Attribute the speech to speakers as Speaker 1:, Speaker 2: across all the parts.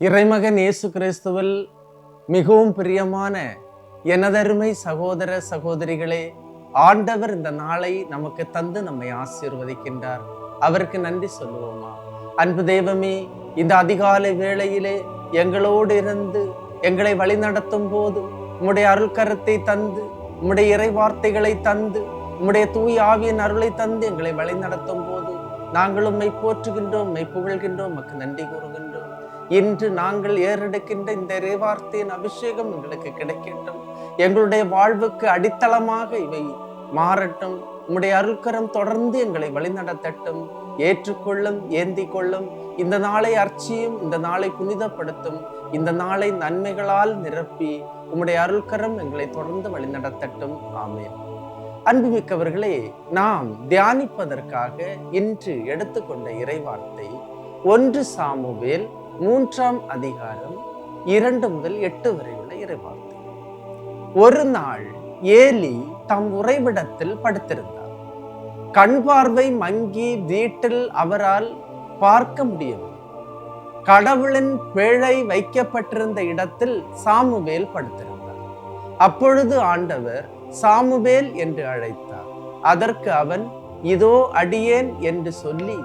Speaker 1: இறைமகன் இயேசு கிறிஸ்துவில் மிகவும் பிரியமான எனதருமை சகோதர சகோதரிகளே ஆண்டவர் இந்த நாளை நமக்கு தந்து நம்மை ஆசீர்வதிக்கின்றார். அவருக்கு நன்றி சொல்லுவோமா? அன்பு தெய்வமே இந்த அதிகாலை வேளையிலே எங்களோடு இருந்து எங்களை வழிநடத்தும் போது உம்முடைய அருள்கரத்தை தந்து உம்முடைய இறை வார்த்தைகளை தந்து உம்முடைய தூய் ஆவியின் அருளை தந்து எங்களை வழிநடத்தும் போது நாங்களும் மெய் போற்றுகின்றோம் மெய் புகழ்கின்றோம் மக்கு நன்றி கூறுகின்றோம். இன்று நாங்கள் ஏறெடுக்கின்ற இந்த இறைவார்த்தையின் அபிஷேகம் எங்களுக்கு கிடைக்கட்டும். எங்களுடைய வாழ்வுக்கு அடித்தளமாக இவை மாறட்டும். உம்முடைய அருள்கரம் தொடர்ந்து எங்களை வழிநடத்தட்டும். ஏற்றுக்கொள்ளும் ஏந்தி கொள்ளும் இந்த நாளை அர்ச்சியும் இந்த நாளை புனிதப்படுத்தும். இந்த நாளை நன்மைகளால் நிரப்பி உம்முடைய அருள்கரம் எங்களை தொடர்ந்து வழிநடத்தட்டும். ஆமென். அன்புமிக்கவர்களே நாம் தியானிப்பதற்காக இன்று எடுத்துக்கொண்ட இறைவார்த்தை ஒன்று சாமுவேல் மூன்றாம் அதிகாரம் இரண்டு முதல் எட்டு வரை உள்ள இறைவார்த்தை ஒரு நாள் ஏலி தம் உறைவிடத்தில் படுத்திருந்தார். கண் பார்வை மங்கி வீட்டில் அவரால் பார்க்க முடியவில்லை. கடவுளின் பிழை வைக்கப்பட்டிருந்த இடத்தில் சாமுவேல் படுத்திருந்தார். அப்பொழுது ஆண்டவர் சாமுவேல் என்று அழைத்தார். அதற்கு அவன் இதோ அடியேன் என்று சொல்லி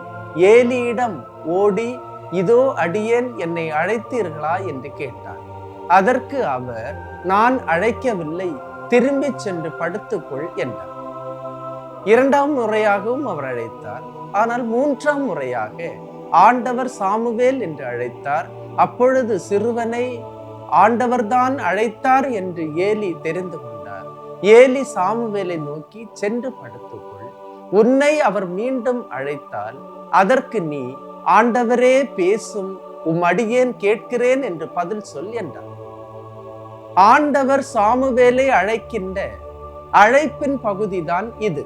Speaker 1: ஏலியிடம் ஓடி இதோ அடியேன் என்னை அழைத்தீர்களா என்று கேட்டார். அதற்கு அவர் நான் அழைக்கவில்லை திரும்பிச் சென்று படுத்துக்கொள் என்றார். இரண்டாம் முறையாகவும் அவர் அழைத்தார். ஆனால் மூன்றாம் முறையாக ஆண்டவர் சாமுவேல் என்று அழைத்தார். அப்பொழுது சிறுவனை ஆண்டவர்தான் அழைத்தார் என்று ஏலி தெரிந்து கொண்டார். ஏலி சாமுவேலை நோக்கி சென்று படுத்துக்கொள். உன்னை அவர் மீண்டும் அழைத்தால் அதற்கு நீ ஆண்டவரே பேசும் உம் அடியேன் கேட்கிறேன் என்று பதில் சொல் என்றார். ஆண்டவர் சாமுவேலை அழைக்கின்ற அழைப்பின் பகுதிதான் இது.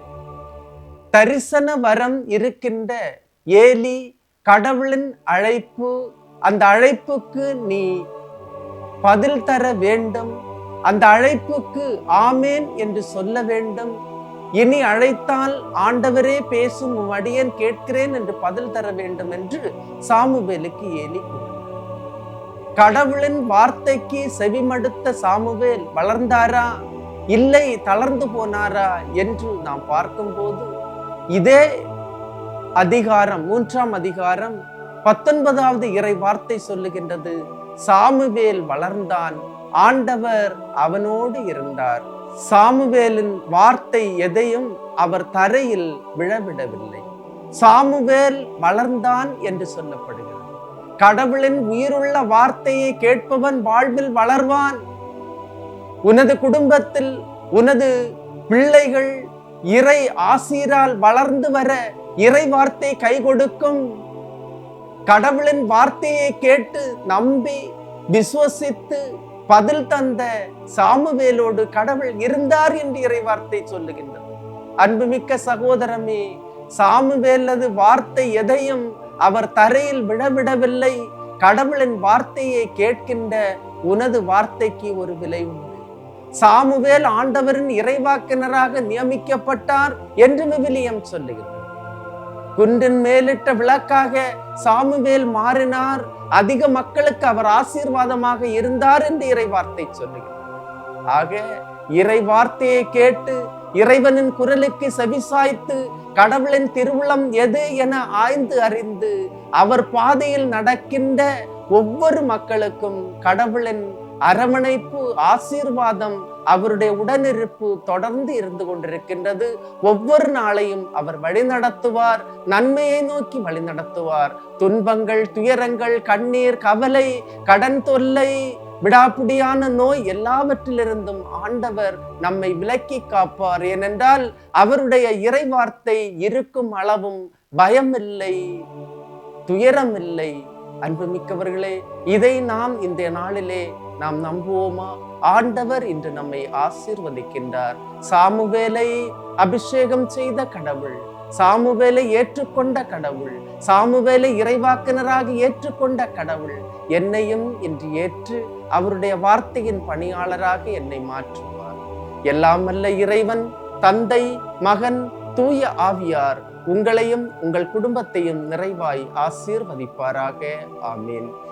Speaker 1: தரிசன வரம் இருக்கின்ற ஏலி கடவுளின் அழைப்பு அந்த அழைப்புக்கு நீ பதில் தர வேண்டும் அந்த அழைப்புக்கு ஆமேன் என்று சொல்ல வேண்டும் இனி அழைத்தால் ஆண்டவரே பேசும் உம் அடியேன் கேட்கிறேன் என்று பதில் தர வேண்டும் என்று சாமுவேலுக்கு ஏலி கடவுளின் வார்த்தைக்கு செவிமடுத்த சாமுவேல் வளர்ந்தாரா? இல்லை தளர்ந்து போனாரா? என்று நாம் பார்க்கும்போது இதே அதிகாரம் மூன்றாம் அதிகாரம் பத்தொன்பதாவது இறை வார்த்தை சொல்லுகின்றது சாமுவேல் வளர்ந்தான் ஆண்டவர் அவனோடு இருந்தார். சாமுவேலின் வார்த்தை எதையும் அவர் தரையில் விழவிடவில்லை. சாமுவேல் வளர்ந்தான் என்று சொல்லப்படுகிறது. கடவுளின் உயிருள்ள வார்த்தையை கேட்பவன் வாழ்வில் வளர்வான். உனது குடும்பத்தில் உனது பிள்ளைகள் இறை ஆசீரால் வளர்ந்து வர இறை வார்த்தை கை கொடுக்கும். கடவுளின் வார்த்தையை கேட்டு நம்பி விசுவசித்து பதில் தந்த சாமுவேலோடு கடவுள் இருந்தார் என்று இறை வார்த்தை சொல்லுகின்றது. அன்புமிக்க சகோதரமே சாமுவேலது வார்த்தை எதையும் அவர் தரையில் விடவிடவில்லை. கடவுளின் வார்த்தையை கேட்கின்ற உனது வார்த்தைக்கு ஒரு விலை உண்டு. சாமுவேல் ஆண்டவரின் இறைவாக்கினராக நியமிக்கப்பட்டார் என்று விவிலியம் சொல்லுகிறார் குன்றின் மேலிட்ட விளக்காக சாமுவேல் மாறினார். அதிக மக்களுக்கு அவர் ஆசீர்வாதமாக இருந்தார் என்று இறை வார்த்தை ஆக இறை வார்த்தையை கேட்டு இறைவனின் குரலுக்கு செவிசாய்த்து கடவுளின் திருவுளம் எது என ஆய்ந்து அறிந்து அவர் பாதையில் நடக்கின்ற ஒவ்வொரு மக்களுக்கும் கடவுளின் அரவணைப்பு ஆசீர்வாதம் அவருடைய உடனிருப்பு தொடர்ந்து இருந்து கொண்டிருக்கின்றது. ஒவ்வொரு நாளையும் அவர் வழி நடத்துவார் நன்மையை நோக்கி வழிநடத்துவார் துன்பங்கள் துயரங்கள் கண்ணீர் கவலை கடன் தொல்லை விடாப்பிடியான நோய் எல்லாவற்றிலிருந்தும் ஆண்டவர் நம்மை விலக்கி காப்பார். ஏனென்றால் அவருடைய இறை வார்த்தை இருக்கும் அளவும் பயமில்லை துயரமில்லை. அன்புமிக்கவர்களே இதை நாம் இந்த நாளிலே நாம் நம்புவோமா? ஆண்டவர் இன்று நம்மை ஆசீர்வதிக்கின்றார். சாமுவேலை அபிஷேகம் செய்த கடவுள் சாமுவேலை ஏற்றுக்கொண்ட கடவுள் சாமுவேலை இறைவாக்கினராக ஏற்றுக்கொண்ட கடவுள் என்னையும் இன்று ஏற்று அவருடைய வார்த்தையின் பணியாளராக என்னை மாற்றுவார். எல்லாம் அல்ல இறைவன் தந்தை மகன் தூய ஆவியார் உங்களையும் உங்கள் குடும்பத்தையும் நிறைவாய் ஆசீர்வதிப்பாராக. ஆமீன்.